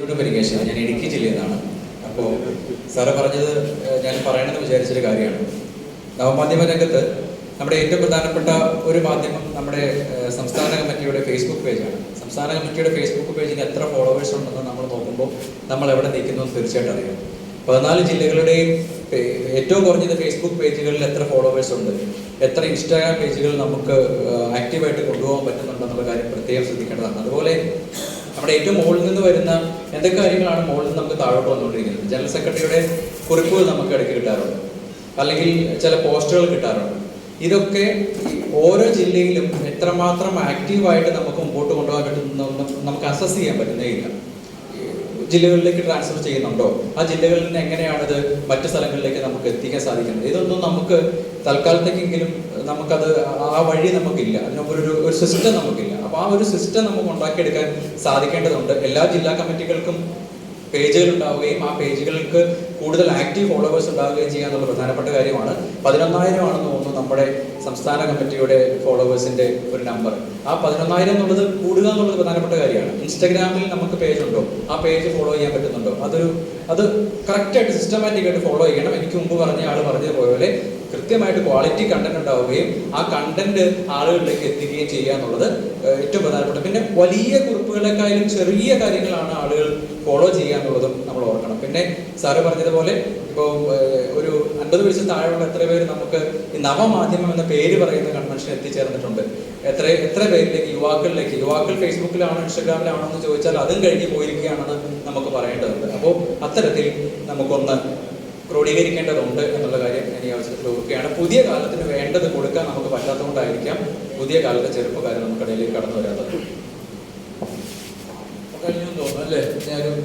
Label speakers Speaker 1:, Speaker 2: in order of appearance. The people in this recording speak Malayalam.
Speaker 1: ഇവിടെ ഞാൻ ഇടുക്കി ജില്ലയിൽ നിന്നാണ് അപ്പോൾ സാറ് പറഞ്ഞത് ഞാൻ പറയണമെന്ന് വിചാരിച്ചൊരു കാര്യമാണ്. നവമാധ്യമ രംഗത്ത് നമ്മുടെ ഏറ്റവും പ്രധാനപ്പെട്ട ഒരു മാധ്യമം നമ്മുടെ സംസ്ഥാന കമ്മിറ്റിയുടെ ഫേസ്ബുക്ക് പേജാണ്. സംസ്ഥാന കമ്മിറ്റിയുടെ ഫേസ്ബുക്ക് പേജിന് എത്ര ഫോളോവേഴ്സ് ഉണ്ടെന്ന് നമ്മൾ നോക്കുമ്പോൾ നമ്മൾ എവിടെ നിൽക്കുന്നു എന്ന് തീർച്ചയായിട്ടും അറിയാം. പതിനാല് ജില്ലകളുടെയും ഏറ്റവും കുറഞ്ഞത് ഫേസ്ബുക്ക് പേജുകളിൽ എത്ര ഫോളോവേഴ്സ് ഉണ്ട്? എത്ര ഇൻസ്റ്റാഗ്രാം പേജുകൾ നമുക്ക് ആക്റ്റീവായിട്ട് കൊണ്ടുപോകാൻ പറ്റുന്നുണ്ടെന്നുള്ള കാര്യം പ്രത്യേകം ശ്രദ്ധിക്കേണ്ടതാണ്. അതുപോലെ നമ്മുടെ ഏറ്റവും മുകളിൽ നിന്ന് വരുന്ന എന്തൊക്കെ കാര്യങ്ങളാണ് മുകളിൽ നിന്ന് നമുക്ക് താഴോട്ട് വന്നുകൊണ്ടിരിക്കുന്നത്? ജനറൽ സെക്രട്ടറിയുടെ കുറിപ്പുകൾ നമുക്ക് ഇടയ്ക്ക് കിട്ടാറുണ്ട്. അല്ലെങ്കിൽ ചില പോസ്റ്ററുകൾ കിട്ടാറുണ്ട്. ഇതൊക്കെ ഓരോ ജില്ലയിലും എത്രമാത്രം ആക്റ്റീവായിട്ട് നമുക്ക് മുമ്പോട്ട് കൊണ്ടുപോകാൻ പറ്റുന്ന നമുക്ക് അസസ് ചെയ്യാൻ പറ്റുന്നേ ഇല്ല. ജില്ലകളിലേക്ക് ട്രാൻസ്ഫർ ചെയ്യുന്നുണ്ടോ? ആ ജില്ലകളിൽ നിന്ന് എങ്ങനെയാണത് മറ്റു സ്ഥലങ്ങളിലേക്ക് നമുക്ക് എത്തിക്കാൻ സാധിക്കുന്നത്? ഇതൊന്നും നമുക്ക് തൽക്കാലത്തേക്കെങ്കിലും നമുക്കത് ആ വഴി നമുക്കില്ല. അതിനൊപ്പം ഒരു സിസ്റ്റം നമുക്കില്ല. അപ്പോൾ ആ ഒരു സിസ്റ്റം നമുക്ക് ഉണ്ടാക്കിയെടുക്കാൻ സാധിക്കേണ്ടതുണ്ട്. എല്ലാ ജില്ലാ കമ്മിറ്റികൾക്കും പേജുകൾ ഉണ്ടാവുകയും ആ പേജുകൾക്ക് കൂടുതൽ ആക്റ്റീവ് ഫോളോവേഴ്സ് ഉണ്ടാവുകയും ചെയ്യുക എന്നുള്ള പ്രധാനപ്പെട്ട കാര്യമാണ്. പതിനൊന്നായിരം ആണെന്ന് തോന്നുന്നു നമ്മുടെ സംസ്ഥാന കമ്മിറ്റിയുടെ ഫോളോവേഴ്സിന്റെ ഒരു നമ്പർ ആ പതിനൊന്നായിരം എന്നുള്ളത് കൂടുക എന്നുള്ളത് പ്രധാനപ്പെട്ട കാര്യമാണ്. ഇൻസ്റ്റാഗ്രാമിൽ നമുക്ക് പേജ് ഉണ്ടോ? ആ പേജ് ഫോളോ ചെയ്യാൻ പറ്റുന്നുണ്ടോ? അതൊരു അത് കറക്റ്റായിട്ട് സിസ്റ്റമാറ്റിക് ആയിട്ട് ഫോളോ ചെയ്യണം. എനിക്ക് മുമ്പ് പറഞ്ഞ ആൾ പറഞ്ഞതുപോലെ കൃത്യമായിട്ട് ക്വാളിറ്റി കണ്ടന്റ് ഉണ്ടാവുകയും ആ കണ്ടന്റ് ആളുകളിലേക്ക് എത്തിക്കുകയും ചെയ്യുക എന്നുള്ളത് ഏറ്റവും പ്രധാനപ്പെട്ട. പിന്നെ വലിയ കുറിപ്പുകളെക്കാളും ചെറിയ കാര്യങ്ങളാണ് ആളുകൾ ഫോളോ ചെയ്യുക എന്നുള്ളതും നമ്മൾ ഓർക്കണം. പിന്നെ സാറ് പറഞ്ഞതുപോലെ ഇപ്പോൾ ഒരു അൻപത് വയസ്സിൽ താഴെയുള്ള എത്ര പേര് നമുക്ക് ഈ നവമാധ്യമം എന്ന പേര് പറയുന്ന കൺവെൻഷൻ എത്തിച്ചേർന്നിട്ടുണ്ട്. എത്ര എത്ര പേരിലേക്ക്? യുവാക്കളിലേക്ക്. യുവാക്കൾ ഫേസ്ബുക്കിലാണോ ഇൻസ്റ്റാഗ്രാമിലാണോ എന്ന് ചോദിച്ചാൽ അതും കഴിഞ്ഞ് പോയിരിക്കുകയാണെന്ന് നമുക്ക് പറയേണ്ടതുണ്ട്. അപ്പോൾ അത്തരത്തിൽ നമുക്കൊന്ന് ക്രോഡീകരിക്കേണ്ടതുണ്ട് എന്നുള്ള കാര്യം ഈ അവസരത്തിൽ ഓർക്കുകയാണ്. പുതിയ കാലത്തിന് വേണ്ടത് കൊടുക്കാൻ നമുക്ക് പറ്റാത്തതുകൊണ്ടായിരിക്കാം പുതിയ കാലത്തെ ചെറുപ്പക്കാർ നമുക്കിടയിലേക്ക് കടന്നു വരാത്തത്. കഴിഞ്ഞു തോന്നുന്നു അല്ലേ? ഞാനൊരു